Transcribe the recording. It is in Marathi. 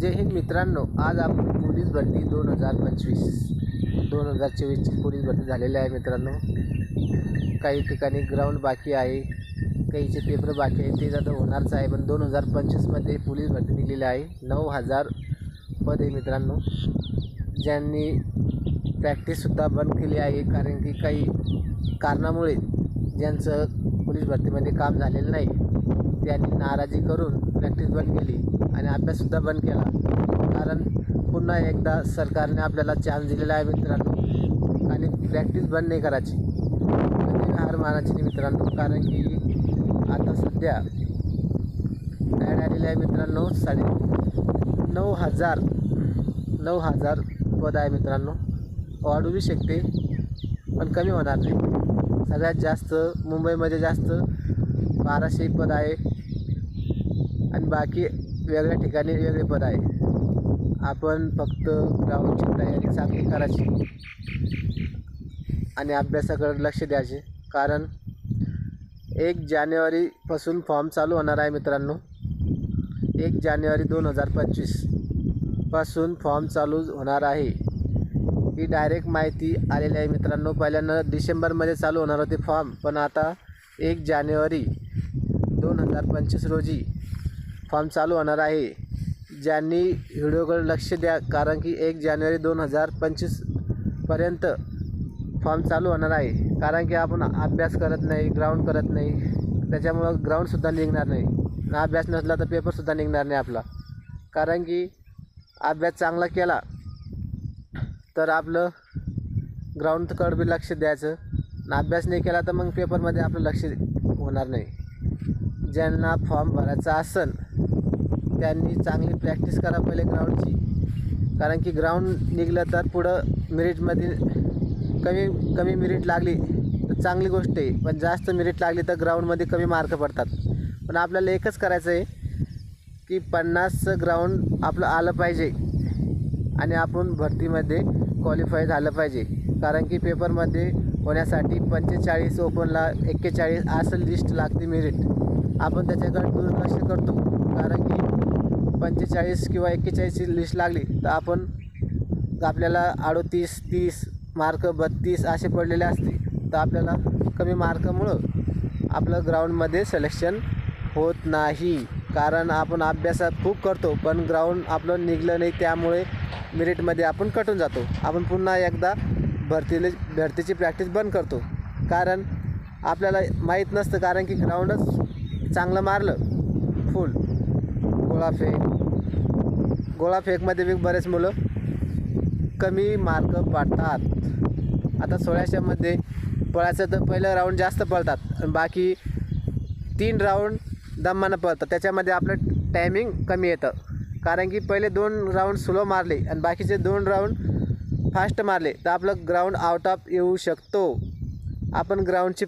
जय हिंद मित्रांनो आज आपण पोलीस भरती दोन हजार पंचवीस दोन हजार चोवीसची पोलीस भरती झालेली आहे मित्रांनो. काही ठिकाणी ग्राउंड बाकी आहे काहीचे पेपर बाकी आहे ते आता होणारच आहे पण दोन हजार पंचवीसमध्ये पोलीस भरती निघलेली आहे. नऊ हजार पद आहे मित्रांनो. ज्यांनी प्रॅक्टिससुद्धा बंद केली आहे कारण की काही कारणामुळे ज्यांचं पोलीस भरतीमध्ये काम झालेलं नाही त्यांनी नाराजी करून प्रॅक्टिस बंद केली. आणि अभ्याससुद्धा बंद केला. कारण पुन्हा एकदा सरकारने आपल्याला चान्स दिलेला आहे मित्रांनो. आणि प्रॅक्टिस बंद नाही करायची. कधी हार मानायची नाही मित्रांनो. कारण की आता सध्या ॲड आलेली आहे मित्रांनो साडे नऊ हजार नऊ हजार पद आहे मित्रांनो. वाढू बी शकते पण कमी होणार नाही. सगळ्यात जास्त मुंबईमध्ये जास्त बाराशे पद आहे. आणि बाकी वेगळ्या ठिकाणी वेगळे पद आहे आपण फक्त ग्राउंडची तयारी चांगली करायची. आणि अभ्यासाकडे लक्ष द्यायचे. कारण एक जानेवारीपासून फॉर्म चालू होणार आहे मित्रांनो. एक जानेवारी दोन हजार पंचवीसपासून फॉर्म चालू होणार आहे. ही डायरेक्ट माहिती आलेली आहे मित्रांनो. पहिल्यांदा डिसेंबरमध्ये चालू होणार होते फॉर्म. पण आता एक जानेवारी दोन हजार पंचवीस रोजी फॉर्म चालू होणार आहे. ज्यांनी व्हिडिओकडे लक्ष द्या कारण की एक जानेवारी दोन हजार पंचवीसपर्यंत फॉर्म चालू होणार आहे. कारण की आपण अभ्यास करत नाही ग्राउंड करत नाही. त्याच्यामुळं ग्राउंडसुद्धा निघणार नाही. ना अभ्यास नसला तर पेपरसुद्धा निघणार नाही आपला. कारण की अभ्यास चांगला केला तर आपलं ग्राउंडकडं बी लक्ष द्यायचं. ना अभ्यास नाही केला तर मग पेपरमध्ये आपलं लक्ष होणार नाही. ज्यांना फॉर्म भरायचा असेल त्यांनी चांगली प्रॅक्टिस करा पहिले ग्राउंडची कारण की ग्राउंड निघलं तर पुढं मिरिटमध्ये कमी कमी मिरिट लागली तर चांगली गोष्ट आहे. पण जास्त मिरिट लागली तर ग्राउंडमध्ये कमी मार्क पडतात. पण आपल्याला एकच करायचं आहे की पन्नासचं ग्राउंड आपलं आलं पाहिजे आणि आपण भरतीमध्ये क्वालिफाय झालं पाहिजे. कारण की पेपरमध्ये होण्यासाठी पंचेचाळीस ओपनला एक्केचाळीस असं लिस्ट लागते मेरिट आपण त्याच्याकडे दुर्लक्ष करतो. कारण की पंचेचाळीस किंवा एक्केचाळीसची लिस्ट लागली तर आपण आपल्याला अडोतीस तीस मार्क बत्तीस असे पडलेले असते. तर आपल्याला कमी मार्कमुळं आपलं ग्राउंडमध्ये सिलेक्शन होत नाही. कारण आपण अभ्यासात खूप करतो पण ग्राउंड आपलं निघलं नाही त्यामुळे मेरिटमध्ये आपण कटून जातो. आपण पुन्हा एकदा भरतीला भरतीची प्रॅक्टिस बंद करतो. कारण आपल्याला माहीत नसतं कारण की ग्राउंडच चांगलं मारलं. फुल गोळाफेक गोळाफेकमध्ये बी बरेच मुलं कमी मार्क पाडतात. आता सोळाशेमध्ये पळायचं तर पहिलं राऊंड जास्त पळतात. आणि बाकी तीन राऊंड दमानं पळतात. त्याच्यामध्ये आपलं टायमिंग कमी येतं. कारण की पहिले दोन राऊंड स्लो मारले आणि बाकीचे दोन राऊंड फास्ट मारले. तर आपलं ग्राउंड आउट ऑफ येऊ शकतो. आपण ग्राउंडची